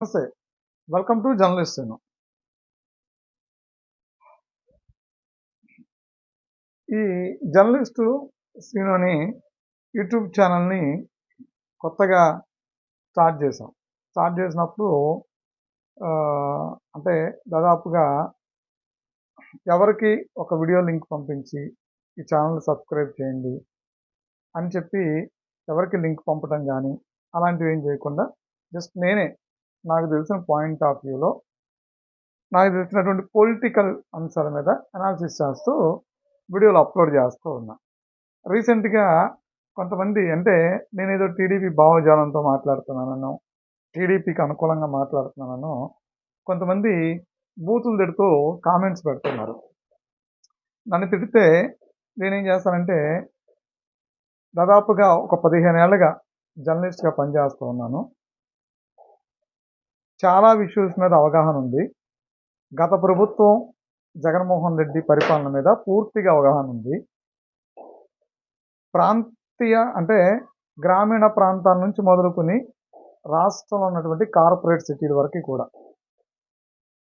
నమస్తే. Welcome to journalist నేను ఈ జర్నలిస్టు శ్రీను అని యూట్యూబ్ ఛానల్ని కొత్తగా స్టార్ట్ చేశాం. స్టార్ట్ చేసినప్పుడు అంటే దాదాపుగా ఎవరికి ఒక వీడియో లింక్ పంపించి ఈ ఛానల్ సబ్స్క్రైబ్ చేయండి అని చెప్పి ఎవరికి లింక్ పంపడం కానీ అలాంటివి ఏం చేయకుండా జస్ట్ నేనే నాకు తెలిసిన పాయింట్ ఆఫ్ వ్యూలో నాకు తెలిసినటువంటి పొలిటికల్ అంశాల మీద అనాలిసిస్ చేస్తూ వీడియోలు అప్లోడ్ చేస్తూ ఉన్నా. రీసెంట్గా కొంతమంది అంటే నేను ఏదో టీడీపీ భావజాలంతో మాట్లాడుతున్నానను టీడీపీకి అనుకూలంగా మాట్లాడుతున్నానను కొంతమంది బూతులు తిడుతూ కామెంట్స్ పెడుతున్నారు. నన్ను తిడితే నేనేం చేస్తానంటే దాదాపుగా ఒక పదిహేను ఏళ్ళగా జర్నలిస్ట్గా పనిచేస్తూ ఉన్నాను. చాలా ఇష్యూస్ మీద అవగాహన ఉంది. గత ప్రభుత్వం జగన్మోహన్ రెడ్డి పరిపాలన మీద పూర్తిగా అవగాహన ఉంది. ప్రాంతీయ అంటే గ్రామీణ ప్రాంతాల నుంచి మొదలుకొని రాష్ట్రంలో ఉన్నటువంటి కార్పొరేట్ సిటీల వరకు కూడా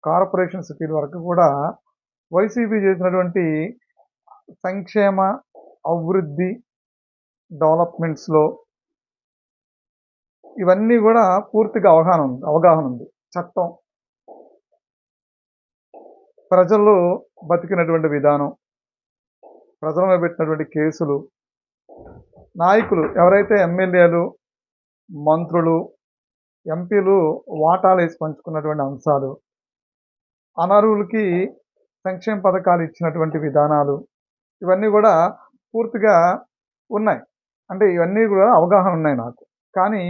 కార్పొరేషన్ సిటీల వరకు కూడా వైసీపీ చేసినటువంటి సంక్షేమ అభివృద్ధి డెవలప్మెంట్స్లో ఇవన్నీ కూడా పూర్తిగా అవగాహన ఉంది అవగాహన ఉంది. చట్టం. ప్రజలు బతికినటువంటి విధానం ప్రజల మీద పెట్టినటువంటి కేసులు నాయకులు ఎవరైతే ఎమ్మెల్యేలు మంత్రులు ఎంపీలు వాటాలు వేసి పంచుకున్నటువంటి అంశాలు అనర్హులకి సంక్షేమ పథకాలు ఇచ్చినటువంటి విధానాలు ఇవన్నీ కూడా పూర్తిగా ఉన్నాయి. అంటే ఇవన్నీ కూడా అవగాహన ఉన్నాయి నాకు. కానీ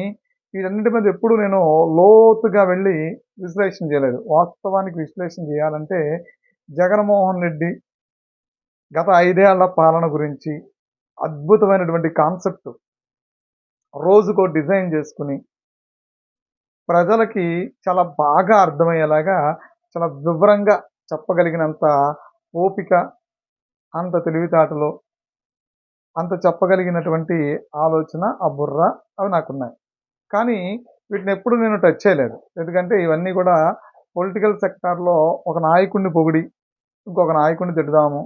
వీటన్నిటి మీద ఎప్పుడు నేను లోతుగా వెళ్ళి విశ్లేషణ చేయలేదు. వాస్తవానికి విశ్లేషణ చేయాలంటే జగన్మోహన్ రెడ్డి గత ఐదేళ్ళ పాలన గురించి అద్భుతమైనటువంటి కాన్సెప్ట్ రోజుకో డిజైన్ చేసుకుని ప్రజలకి చాలా బాగా అర్థమయ్యేలాగా చాలా వివరంగా చెప్పగలిగినంత ఓపిక అంత తెలివితేటలు అంత చెప్పగలిగినటువంటి ఆలోచన ఆ బుర్ర అవి నాకున్నాయి. కానీ వీటిని ఎప్పుడు నేను టచ్ చేయలేదు. ఎందుకంటే ఇవన్నీ కూడా పొలిటికల్ సెక్టార్లో ఒక నాయకుడిని పొగిడి ఇంకొక నాయకుడిని తిడదాము.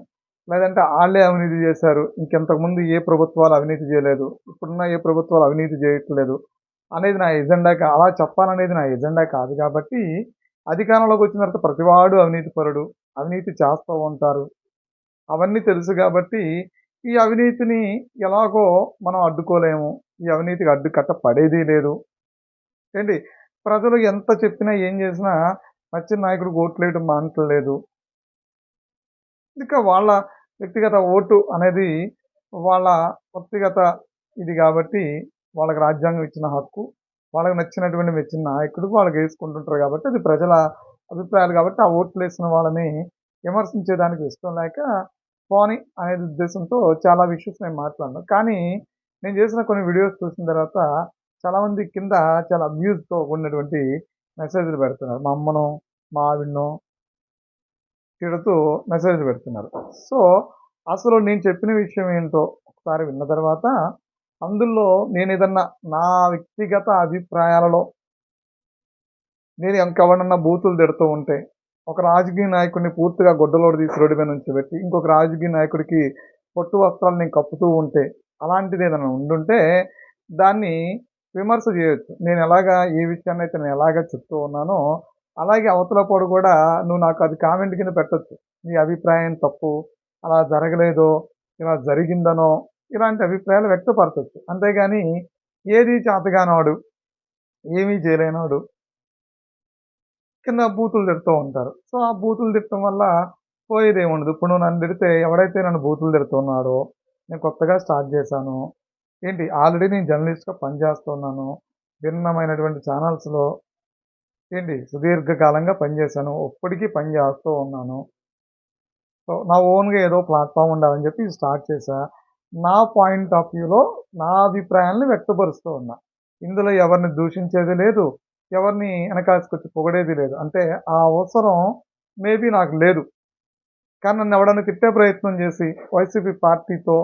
లేదంటే వాళ్ళే అవినీతి చేశారు. ఇంకెంతకుముందు ఏ ప్రభుత్వాలు అవినీతి చేయలేదు. ఇప్పుడున్న ఏ ప్రభుత్వాలు అవినీతి చేయట్లేదు అనేది నా ఎజెండా అలా చెప్పాలనేది నా ఎజెండా కాదు కాబట్టి అధికారంలోకి వచ్చిన తర్వాత ప్రతివాడు అవినీతి పరుడు అవినీతి చేస్తూ ఉంటారు. అవన్నీ తెలుసు కాబట్టి ఈ అవినీతిని ఎలాగో మనం అడ్డుకోలేము. ఈ అవినీతికి అడ్డుకట్ట పడేది లేదు. ఏంటి? ప్రజలు ఎంత చెప్పినా ఏం చేసినా నచ్చిన నాయకుడు ఓట్లేయడం మానట్లేదు. ఇంకా వాళ్ళ వ్యక్తిగత ఓటు అనేది వాళ్ళ వ్యక్తిగత ఇది కాబట్టి వాళ్ళకి రాజ్యాంగం ఇచ్చిన హక్కు వాళ్ళకి నచ్చినటువంటి మెచ్చిన నాయకుడు వాళ్ళకి వేసుకుంటుంటారు కాబట్టి అది ప్రజల అభిప్రాయాలు కాబట్టి ఆ ఓట్లు వేసిన వాళ్ళని విమర్శించేదానికి ఇష్టం లేక పోని అనే ఉద్దేశంతో చాలా విషయస్ నేను మాట్లాడినాను కానీ నేను చేసిన కొన్ని వీడియోస్ చూసిన తర్వాత చాలామంది కింద చాలా అబ్యూజ్తో ఉన్నటువంటి మెసేజ్లు పెడుతున్నారు. మా అమ్మను మా ఆవిడను తిడుతూ మెసేజ్లు పెడుతున్నారు. సో అసలు నేను చెప్పిన విషయం ఏంటో ఒకసారి విన్న తర్వాత అందులో నేను ఏదన్నా నా వ్యక్తిగత అభిప్రాయాలలో నేను ఇంకెవరన్నా బూతులు తిడుతూ ఉంటే ఒక రాజకీయ నాయకుడిని పూర్తిగా గొడ్డలోడు తీసి రోడ్డు మీద నుంచి పెట్టి ఇంకొక రాజకీయ నాయకుడికి పొట్టు వస్త్రాలు నేను కప్పుతూ ఉంటే అలాంటిది ఏదైనా ఉండుంటే దాన్ని విమర్శ చేయొచ్చు. నేను ఎలాగా ఏ విషయాన్ని అయితే నేను ఎలాగా చెప్తూ ఉన్నానో అలాగే అవతలపాడు కూడా నువ్వు నాకు అది కామెంట్ కింద పెట్టొచ్చు. నీ అభిప్రాయం తప్పు అలా జరగలేదో ఇలా జరిగిందనో ఇలాంటి అభిప్రాయాలు వ్యక్తపరచవచ్చు అంతేగాని ఏది చేతగానోడు ఏమీ చేయలేనోడు కింద బూతులు తిడుతూ ఉంటారు. సో ఆ బూతులు తిట్టడం వల్ల పోయేది ఏముండదు ఇప్పుడు నువ్వు నన్ను తిడితే ఎవడైతే నన్ను బూతులు తిడుతున్నాడో నేను కొత్తగా స్టార్ట్ చేశాను. ఏంటి? ఆల్రెడీ నేను జర్నలిస్ట్గా పనిచేస్తున్నాను. భిన్నమైనటువంటి ఛానల్స్లో ఏంటి? సుదీర్ఘకాలంగా పనిచేశాను. ఇప్పటికీ పని చేస్తూ ఉన్నాను. సో నా ఓన్గా ఏదో ప్లాట్ఫామ్ ఉండాలని చెప్పి స్టార్ట్ చేశా. నా పాయింట్ ఆఫ్ వ్యూలో నా అభిప్రాయాలను వ్యక్తపరుస్తూ ఉన్నా. ఇందులో ఎవరిని దూషించేది లేదు. ఎవరిని వెనకాసుకొచ్చి పొగడేది లేదు. అంటే ఆ అవసరం మేబీ నాకు లేదు. కానీ నన్ను ఎవడన్నా తిట్టే ప్రయత్నం చేసి వైసీపీ పార్టీతో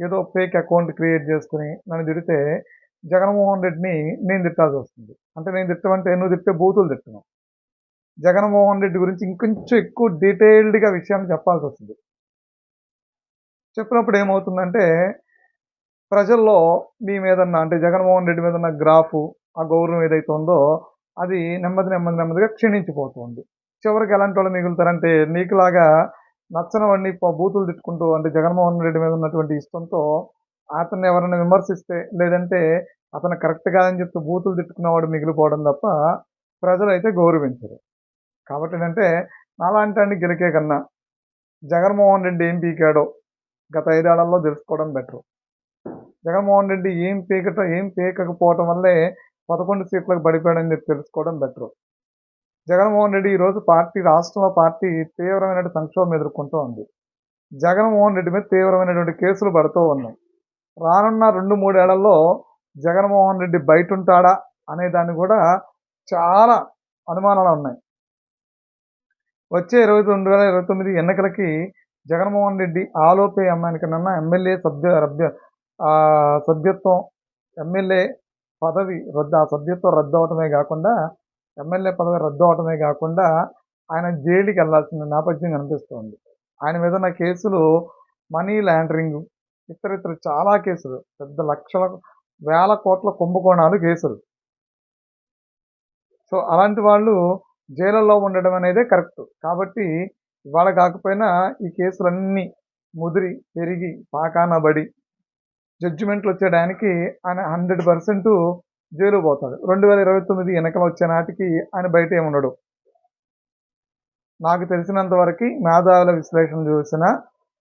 ఏదో ఫేక్ అకౌంట్ క్రియేట్ చేసుకుని నన్ను తిడితే జగన్మోహన్ రెడ్డిని నేను తిట్టాల్సి వస్తుంది. అంటే నేను తిట్టమంటే నువ్వు తిట్టే బూతులు తిట్టను. జగన్మోహన్ రెడ్డి గురించి ఇంకొంచెం ఎక్కువ డీటెయిల్డ్గా విషయాన్ని చెప్పాల్సి వస్తుంది. చెప్పినప్పుడు ఏమవుతుందంటే ప్రజల్లో నీ మీదన్న అంటే జగన్మోహన్ రెడ్డి మీద ఉన్న గ్రాఫు ఆ గౌరవం ఏదైతే ఉందో అది నెమ్మది నెమ్మది నెమ్మదిగా క్షీణించిపోతుంది. చివరికి ఎలాంటి వాళ్ళు మిగులుతారంటే నీకులాగా నచ్చనవన్నీ బూతులు తిట్టుకుంటూ అంటే జగన్మోహన్ రెడ్డి మీద ఉన్నటువంటి ఇష్టంతో అతన్ని ఎవరైనా విమర్శిస్తే లేదంటే అతను కరెక్ట్ కాదని చెప్తూ బూతులు తిట్టుకున్నవాడు మిగిలిపోవడం తప్ప ప్రజలు అయితే గౌరవించరు. కాబట్టి ఏంటంటే నాలాంటి గెలికే కన్నా జగన్మోహన్ రెడ్డి ఏం పీకాడో గత ఐదేళ్ళలో తెలుసుకోవడం బెటర్. జగన్మోహన్ రెడ్డి ఏం పీకటం ఏం పీకకపోవటం వల్లే పదకొండు సీట్లకు పడిపోయాడని చెప్పి తెలుసుకోవడం బెటర్. జగన్మోహన్ రెడ్డి ఈరోజు పార్టీ రాష్ట్రంలో పార్టీ తీవ్రమైన సంక్షోభం ఎదుర్కొంటూ ఉంది. జగన్మోహన్ రెడ్డి మీద తీవ్రమైనటువంటి కేసులు పడుతూ ఉన్నాయి. రానున్న రెండు మూడేళ్ళలో జగన్మోహన్ రెడ్డి బయట ఉంటాడా అనే దాన్ని కూడా చాలా అనుమానాలు ఉన్నాయి. వచ్చే ఇరవై రెండు వేల ఇరవై తొమ్మిది ఎన్నికలకి జగన్మోహన్ రెడ్డి ఆలోపే అమ్మాయికన్నా ఎమ్మెల్యే సభ్య సభ్యత్వం ఎమ్మెల్యే పదవి రద్దు ఆ సభ్యత్వం రద్దు అవటమే కాకుండా ఎమ్మెల్యే పదవి రద్దు అవటమే కాకుండా ఆయన జైలుకి వెళ్ళాల్సిన నేపథ్యం కనిపిస్తుంది. ఆయన మీద ఉన్న కేసులు మనీ లాండరింగ్ ఇతర ఇతర చాలా కేసులు పెద్ద లక్షల వేల కోట్ల కుంభకోణాలు కేసులు. సో అలాంటి వాళ్ళు జైలులో ఉండడం అనేదే కరెక్ట్. కాబట్టి ఇవాళ కాకపోయినా ఈ కేసులన్నీ ముదిరి పెరిగి పాకానబడి జడ్జిమెంట్లు వచ్చేయడానికి ఆయన హండ్రెడ్ పర్సెంట్ జైలు పోతాడు. రెండు వేల ఇరవై తొమ్మిది ఎన్నికలు వచ్చే నాటికి ఆయన బయట ఏముండడు. నాకు తెలిసినంత వరకు మేధావుల విశ్లేషణ చూసినా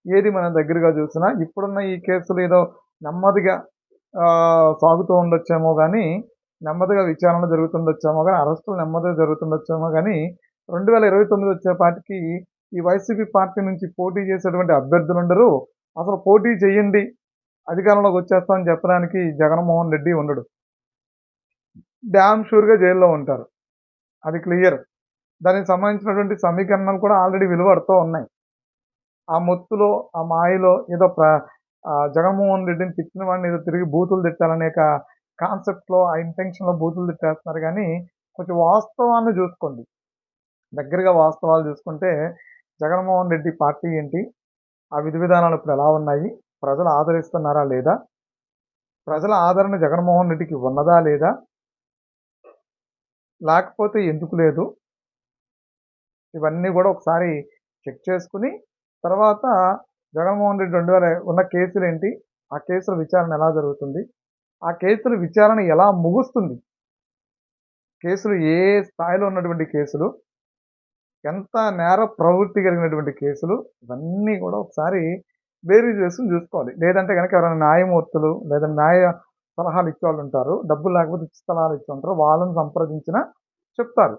ఏది మన దగ్గరగా చూసినా ఇప్పుడున్న ఈ కేసులు ఏదో నెమ్మదిగా సాగుతూ ఉండొచ్చేమో కానీ నెమ్మదిగా విచారణ జరుగుతుండొచ్చేమో కానీ అరెస్టులు నెమ్మదిగా జరుగుతుండొచ్చేమో కానీ రెండు వేల ఇరవై తొమ్మిది వచ్చేపాటికి ఈ వైసీపీ పార్టీ నుంచి పోటీ చేసేటువంటి అభ్యర్థులు ఉండరు అసలు పోటీ చేయండి. అధికారంలోకి వచ్చేస్తామని చెప్పడానికి జగన్మోహన్ రెడ్డి ఉండడు. డ్యామ్ షూర్గా జైల్లో ఉంటారు. అది క్లియర్. దానికి సంబంధించినటువంటి సమీకరణలు కూడా ఆల్రెడీ వెలువడుతూ ఉన్నాయి. ఆ మొత్తులో ఆ మాయలో ఏదో ప్ర జగన్మోహన్ రెడ్డిని తిట్టిన వాడిని ఏదో తిరిగి బూతులు తిట్టాలనే కాన్సెప్ట్లో ఆ ఇంటెన్షన్లో బూతులు తిట్టేస్తున్నారు. కానీ కొంచెం వాస్తవాన్ని చూసుకోండి. దగ్గరగా వాస్తవాలు చూసుకుంటే జగన్మోహన్ రెడ్డి పార్టీ ఏంటి? ఆ విధి విధానాలు ఇప్పుడు ఎలా ఉన్నాయి? ప్రజలు ఆదరిస్తున్నారా లేదా? ప్రజల ఆదరణ జగన్మోహన్ రెడ్డికి ఉన్నదా లేదా? లేకపోతే ఎందుకు లేదు? ఇవన్నీ కూడా ఒకసారి చెక్ చేసుకుని తర్వాత జగన్మోహన్ రెడ్డి రెండు వేల ఉన్న కేసులు ఏంటి? ఆ కేసుల విచారణ ఎలా జరుగుతుంది? ఆ కేసుల విచారణ ఎలా ముగుస్తుంది? కేసులు ఏ స్థాయిలో ఉన్నటువంటి కేసులు? ఎంత నేర ప్రవృత్తి కలిగినటువంటి కేసులు? ఇవన్నీ కూడా ఒకసారి బేరీ చేసుకుని చూసుకోవాలి. లేదంటే కనుక ఎవరైనా న్యాయమూర్తులు లేదా న్యాయ సలహాలు ఇచ్చేవాళ్ళు ఉంటారు డబ్బులు లేకపోతే ఇచ్చి సలహాలు ఇచ్చి ఉంటారు వాళ్ళని సంప్రదించిన చెప్తారు.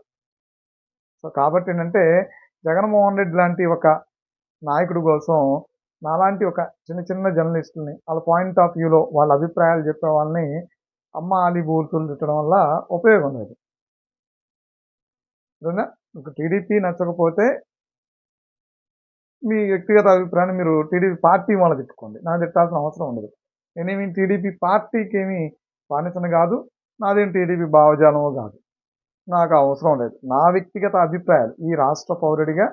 సో కాబట్టి ఏంటంటే జగన్మోహన్ రెడ్డి లాంటి ఒక నాయకుడి కోసం నాలాంటి ఒక చిన్న చిన్న జర్నలిస్టుల్ని వాళ్ళ పాయింట్ ఆఫ్ వ్యూలో వాళ్ళ అభిప్రాయాలు చెప్పే వాళ్ళని అమ్మ అలీ బూర్తులు తిట్టడం వల్ల ఉపయోగం లేదు. ఒక టీడీపీ నచ్చకపోతే మీ వ్యక్తిగత అభిప్రాయాన్ని మీరు టీడీపీ పార్టీ వాళ్ళ తిట్టుకోండి నాకు తిట్టాల్సిన అవసరం ఉండదు. నేనేమి టీడీపీ పార్టీకి ఏమి బానిసను కాదు. నాదేం టీడీపీ భావజాలమో కాదు. నాకు అవసరం లేదు. నా వ్యక్తిగత అభిప్రాయాలు. ఈ రాష్ట్ర పౌరుడిగా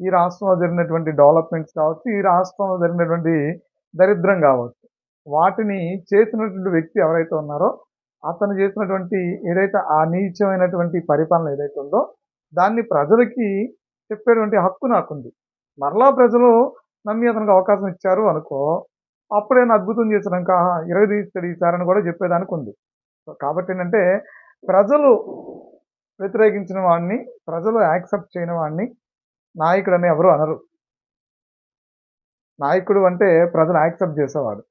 ఈ రాష్ట్రంలో జరిగినటువంటి డెవలప్మెంట్స్ కావచ్చు ఈ రాష్ట్రంలో జరిగినటువంటి దరిద్రం కావచ్చు వాటిని చేసినటువంటి వ్యక్తి ఎవరైతే ఉన్నారో అతను చేసినటువంటి ఏదైతే ఆ నీచమైనటువంటి పరిపాలన ఏదైతే ఉందో దాన్ని ప్రజలకి చెప్పేటువంటి హక్కు నాకుంది. మరలా ప్రజలు నమ్మి అతనికి అవకాశం ఇచ్చారు అనుకో అప్పుడే అద్భుతం చేసినాక ఇరవై తీస్తాడు ఈసారని కూడా చెప్పేదానికి ఉంది. సో కాబట్టి ఏంటంటే ప్రజలు వ్యతిరేకించిన వాడిని ప్రజలు యాక్సెప్ట్ చేయని వాడిని నాయకుడు అని ఎవరు అనరు. నాయకుడు అంటే ప్రజలు యాక్సెప్ట్ చేసేవాడు.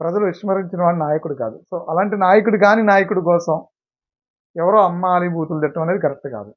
ప్రజలు విస్మరించిన వాడు నాయకుడు కాదు. సో అలాంటి నాయకుడు కానీ నాయకుడి కోసం ఎవరో అమ్మాలి బూతులు తిట్టడం అనేది కరెక్ట్ కాదు.